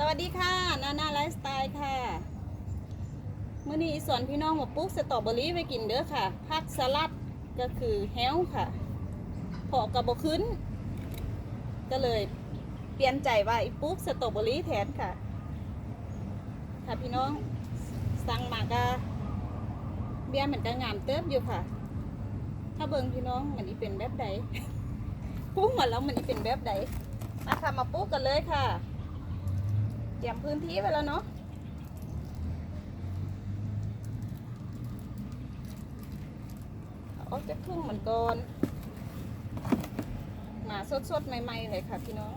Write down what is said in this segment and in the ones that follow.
สวัสดีค่ะ นานาไลฟ์สไตล์ค่ะ เมื่อนี้สอนพี่น้องมาปลูกสตรอเบอรี่ไว้กินเด้อค่ะผักสลัดก็คือแฮวค่ะพอกระบขึ้น ก็เลยเปลี่ยนใจว่าอีปลูกสตรอเบอรี่แทนค่ะ ค่ะพี่น้องสั่งมากะเบี้ยเหมือนกันงามเติบอยู่ค่ะ ถ้าเบิ่งพี่น้องมันอีเป็นแบบใดปลูกมาแล้วมันอีเป็นแบบใดมาค่ะมาปลูกกันเลยค่ะ เตรียมพื้นที่ไปแล้วเนาะอออกจากทุ่งเหมือนก่อนหมาสดๆ ใหม่ ๆ เลยค่ะพี่น้อง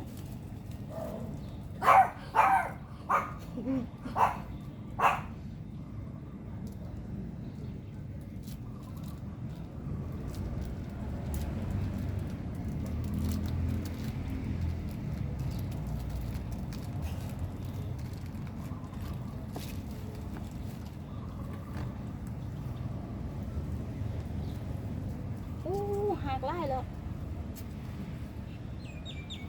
อู้ หักไล่แล้ว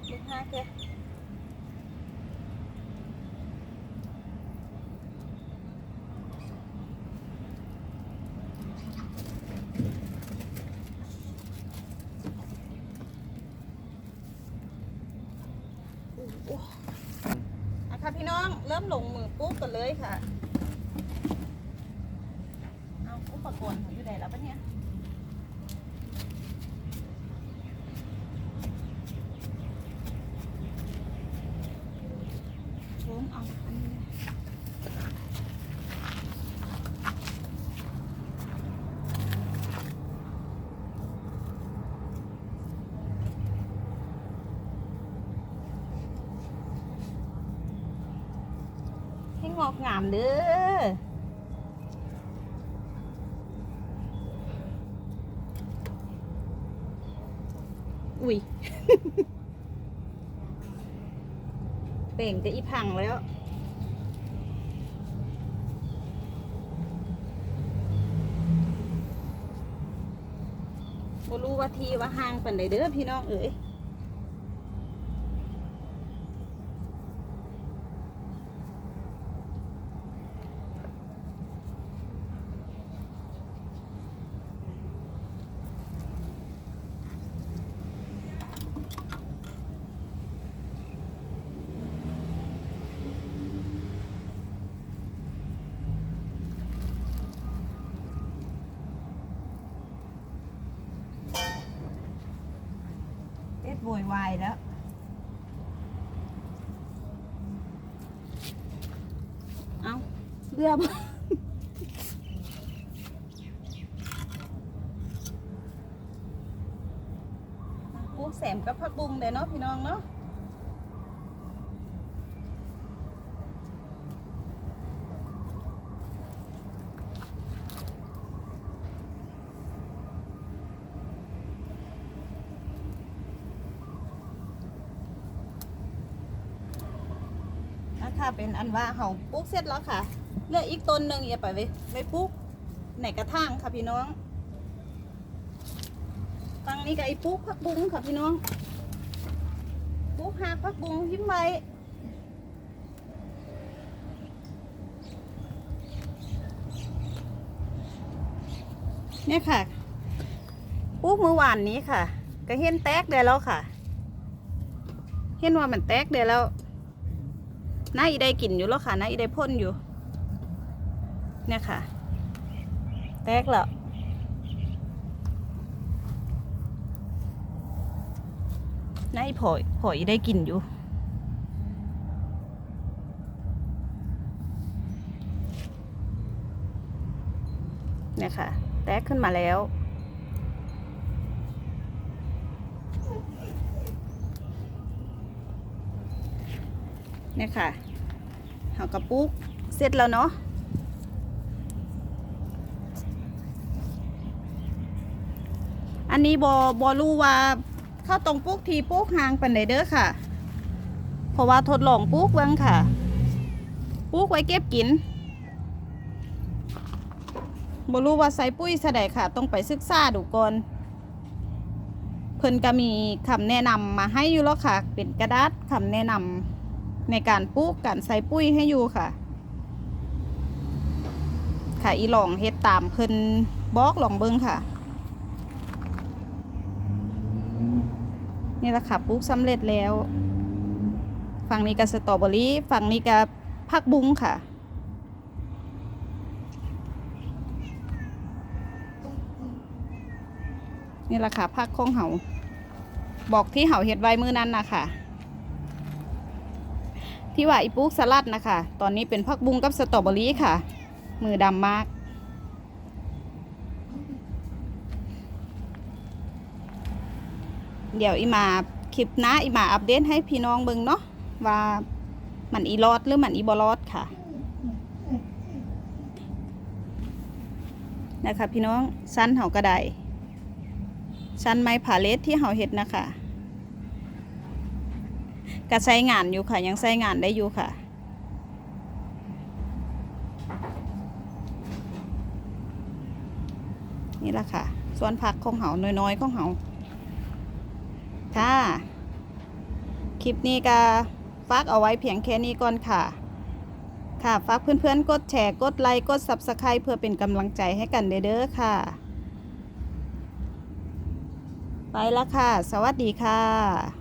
ดูหักเลยอู้อู้อะค่ะพี่น้องเริ่มลงมือปุ๊บกันเลยค่ะ เอาอุปกรณ์ของอยู่ไหนแล้วปะเนี่ย ผมเอาอันนี้ให้ งอกงามเด้ออุ้ยเป่งจะอีพังแล้วบ่รู้ว่าทีว่าห่างปันใดเด้อพี่น้องเอ๋ย วยวายแล้ว เอาเรือบ่กุ้งแสมกับผักบุ้งเด้อเนาะพี่น้องเนาะ คะเป็นอันว่าเขาปลูกเสร็จแล้วค่ะเหลืออีกต้นหนึ่งอย่าไปไว้ไว้ปลูกในกระถางค่ะพี่น้องตังนี้ก็ไอ้ปลูกผักบุ้งค่ะพี่น้องปลูกหากผักบุ้งหิมไว้เนี่ยค่ะปลูกเมื่อวานนี้ค่ะ ก็เห็นแตกเดียแล้วค่ะ เห็นว่ามันแตกเดียแล้ว น้าอีได้กลิ่นอยู่แล้วค่ะน้าอีได้พ่นอยู่ เนี่ยค่ะ แตกแล้วน้าอีผอยผอยได้กลิ่นอยู่เนี่ยค่ะ แตกขึ้นมาแล้วเนี่ยค่ะ เอากระปุกเสร็จแล้วเนาะอันนี้บอบอรู้ว่าเข้าตรงปุ๊กทีปุ๊กหางเป็นไดเด้อค่ะ เพราะว่าทดลองปุ๊กเบิ่งค่ะ ปุ๊กไว้เก็บกินบอรู้ว่าใส่ปุ้ยสะใดค่ะ ต้องไปศึกษาดูก่อนเพิ่นก็มีคำแนะนำมาให้อยู่แล้วค่ะ เป็นกระดาษคำแนะนำ ในการปลูกการใส่ปุ้ยให้อยู่ค่ะ ค่ะอีหลองเฮ็ดตามเพิ่นบอกลองเบิ่งค่ะ นี่แหละค่ะปลูกสำเร็จแล้ว ฝั่งนี้ก็สตรอเบอรี่ฝั่งนี้ก็ผักบุ้งค่ะนี่แหละค่ะผักของเฮาบอกที่เฮาเฮ็ดไว้มือนั้นนะค่ะ ที่ว่าอีปลูกสลัดนะคะ ตอนนี้เป็นผักบุ้งกับสตรอเบอรี่ค่ะ มือดำมากเดี๋ยวอีมาคลิปหน้าอีมาอัปเดตให้พี่น้องเบิ่งเนาะว่ามันอีรอดหรือมันอีบอรอดค่ะนะคะพี่น้องสั้นเฮาก็ได้สั้นไม้ผาเลสที่เฮาเฮ็ดนะคะ ก็ใช้งานอยู่ค่ะ ยังใช้งานได้อยู่ค่ะ นี่แหละค่ะ ส่วนผักของเฮาน้อยๆของเฮาค่ะ คลิปนี้ก็ฝากเอาไว้เพียงแค่นี้ก่อนค่ะค่ะ ฝากเพื่อนๆ กดแชร์ กดไลค์ กด Subscribe เพื่อเป็นกำลังใจให้กันเด้อๆค่ะ ไปล้วค่ะ สวัสดีค่ะ